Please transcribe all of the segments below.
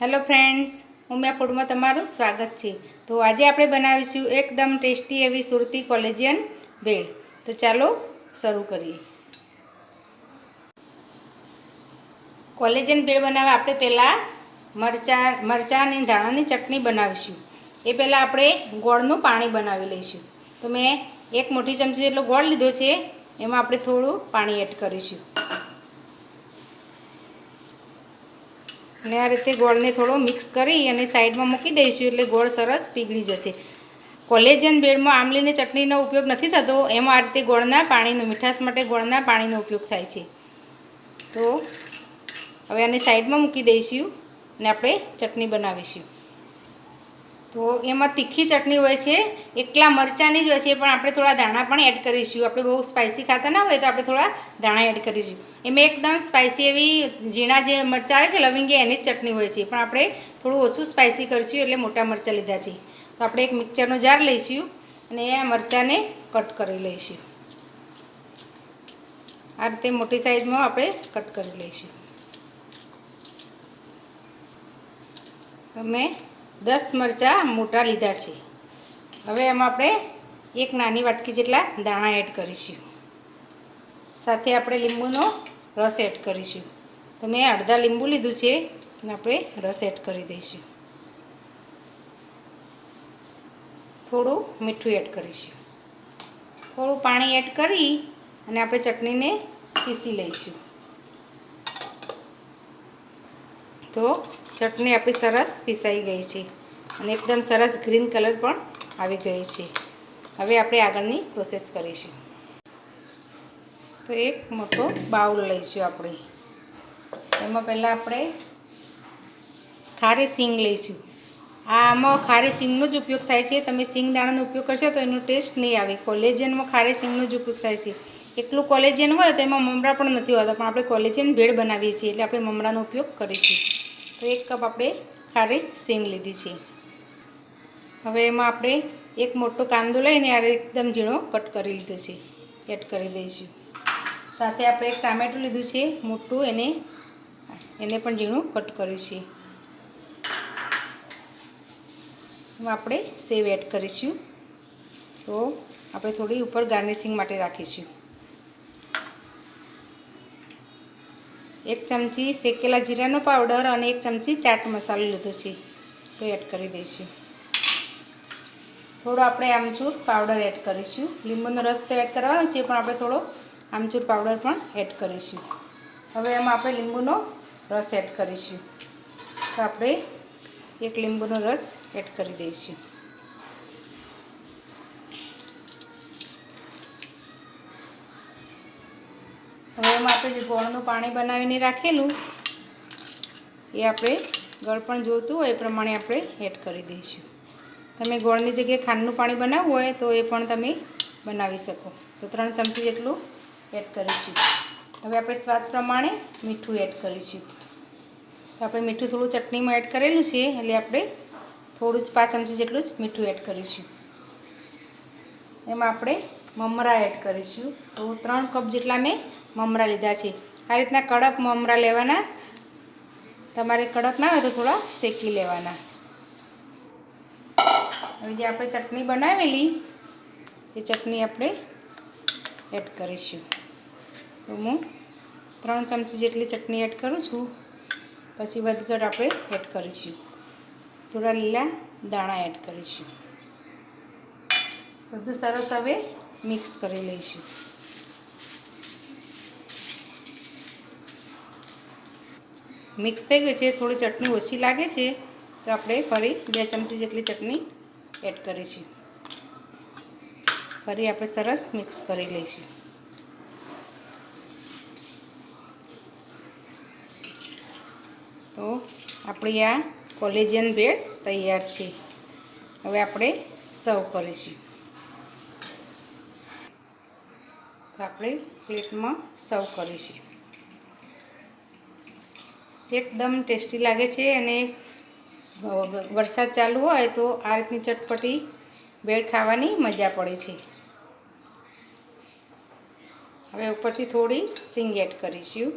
Hello friends Umiya ફૂડમાં તમારું સ્વાગત છે. તો આજે આપણે બનાવીશું એકદમ ટેસ્ટી એવી સુરતી કોલેજિયન ભેળ તો ચાલો શરૂ કરીએ. કોલેજિયન ભેળ બનાવવા આપણે પહેલાં મરચાં મરચાં અને ધાણાની ચટણી બનાવીશું. એ પહેલાં આપણે ગોળનું પાણી બનાવી લઈશું. તો મેં એક મોટી ચમચી જેટલો ગોળ લીધો છે, એમાં આપણે થોડું પાણી એડ કરીશું. અને આ રીતે ગોળને થોડો મિક્સ કરી અને સાઈડમાં મૂકી દઈશું એટલે ગોળ સરસ પીગળી જશે. કોલેજન બેડમાં આમલીની ચટણીનો ઉપયોગ નથી થતો, એમાં આ રીતે ગોળના પાણીનો, મીઠાશ માટે ગોળના પાણીનો ઉપયોગ થાય છે. તો હવે આને સાઈડમાં મૂકી દઈશું અને આપણે ચટણી બનાવીશું. તો એમાં તીખી ચટણી હોય છે, એકલા મરચાંની જ હોય છે, પણ આપણે થોડા દાણા પણ એડ કરીશું. આપણે બહુ સ્પાઇસી ખાતા ના હોય તો આપણે થોડા દાણા એડ કરીશું. એમાં એકદમ સ્પાઇસી એવી ઝીણા જે મરચાં આવે છે, લવિંગી એની જ ચટણી હોય છે. પણ આપણે થોડું ઓછું સ્પાઇસી કરીશું એટલે મોટા મરચાં લીધા છે. તો આપણે એક મિક્સરનો જાર લઈશું અને એ મરચાંને કટ કરી લઈશું. આ રીતે મોટી સાઈઝમાં આપણે કટ કરી લઈશું. મેં દસ મરચાં મોટા લીધા છે. હવે એમાં આપણે એક નાની વાટકી જેટલા દાણા એડ કરીશું. સાથે આપણે લીંબુનો રસ એડ કરીશું. તો મેં અડધા લીંબુ લીધું છે અને આપણે રસ એડ કરી દઈશું. થોડું મીઠું એડ કરીશું. થોડું પાણી એડ કરી અને આપણે ચટણીને પીસી લઈશું. તો ચટણી આપણી સરસ પીસાઈ ગઈ છે અને એકદમ સરસ ગ્રીન કલર પણ આવી ગઈ છે. હવે આપણે આગળની પ્રોસેસ કરીશું. તો એક મોટો બાઉલ લઈશું આપણે. એમાં પહેલાં આપણે ખારી સિંગ લઈશું. આમાં ખારી સિંગનો જ ઉપયોગ થાય છે. તમે સિંગ દાણાનો ઉપયોગ કરશો તો એનો ટેસ્ટ નહીં આવે. કોલેજનમાં ખારી સિંગનો જ ઉપયોગ થાય છે. એકલું કોલેજન હોય તો એમાં મમરા પણ નથી હોતા, પણ આપણે કોલેજન ભેળ બનાવીએ છીએ એટલે આપણે મમરાનો ઉપયોગ કરીશું તો એક કપ આપણે ખારી સિંગ લીધી છે. હવે એમાં આપણે એક મોટો કાંદો લઈને આ એકદમ ઝીણો કટ કરી લીધો છે. એડ કરી દઈશું. સાથે આપણે એક ટામેટું લીધું છે, મોટું એને એને પણ ઝીણું કટ કર્યું છે. આપણે સેવ એડ કરીશું. તો આપણે થોડી ઉપર ગાર્નિશિંગ માટે રાખીશું. એક ચમચી શેકેલા જીરાનો પાવડર અને એક ચમચી ચાટ મસાલો લીધો છે. તો એડ કરી દઈશું. થોડો આપણે આમચૂર પાવડર એડ કરીશું. લીંબુનો રસ તો એડ કરવાનો છે, પણ આપણે થોડો આમચૂર પાવડર પણ એડ કરીશું. હવે એમાં આપણે લીંબુનો રસ એડ કરીશું. તો આપણે એક લીંબુનો રસ એડ કરી દઈશું. હવે એમાં આપણે જે ગોળનું પાણી બનાવીને રાખેલું, એ આપણે ગળ પણ જોતું હોય એ પ્રમાણે આપણે એડ કરી દઈશું. તમે ગોળની જગ્યાએ ખાંડનું પાણી બનાવવું હોય તો એ પણ તમે બનાવી શકો. તો ત્રણ ચમચી જેટલું એડ કરીશું. હવે આપણે સ્વાદ પ્રમાણે મીઠું એડ કરીશું. તો આપણે મીઠું થોડું ચટણીમાં એડ કરેલું છે, એટલે આપણે થોડું જ પાંચ ચમચી જેટલું જ મીઠું એડ કરીશું. એમાં આપણે મમરા એડ કરીશું. તો ત્રણ કપ જેટલા મેં મમરા લીધા છે. આ રીતના કડક મમરા લેવાના. તમારે કડક ના હોય તો થોડા શેકી લેવાના. હવે જે આપણે ચટણી બનાવેલી, એ ચટણી આપણે એડ કરીશું. તો હું ત્રણ ચમચી જેટલી ચટણી એડ કરું છું. પછી વધઘટ આપણે એડ કરીશું. થોડા લીલા દાણા એડ કરીશું. બધું સરસ હવે મિક્સ કરી લઈશું. મિક્સ થઈ ગયું છે, થોડી ચટણી ઓછી લાગે છે, તો આપણે ફરી બે ચમચી જેટલી ચટણી એડ કરીશું. ફરી આપણે સરસ મિક્સ કરી લઈશું. તો આપણી આ કોલેજિયન બેડ તૈયાર છે. હવે આપણે સર્વ કરીશું. તો આપણે પ્લેટમાં સર્વ કરીશું. એકદમ ટેસ્ટી લાગે છે અને વરસાદ ચાલુ હોય તો આ રીતની ચટપટી બેડ ખાવાની મજા પડે છે. હવે ઉપરથી થોડી સિંગ એડ કરીશું.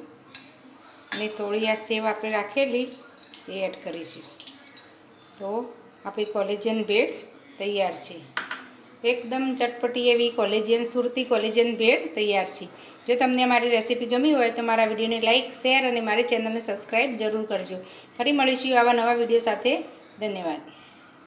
અને થોડી આ સેવ આપણે રાખેલી, એ એડ કરીશું. તો આપણી કોલેજિયન ભેળ તૈયાર છે. એકદમ ચટપટી એવી કોલેજિયન સુરતી કોલેજિયન ભેળ તૈયાર છે. જો તમને મારી રેસીપી ગમી હોય તો મારા વિડીયોને લાઇક શેર અને મારી ચેનલને સબસ્ક્રાઈબ જરૂર કરજો. ફરી મળીશું આવા નવા વીડિયો સાથે. ધન્યવાદ.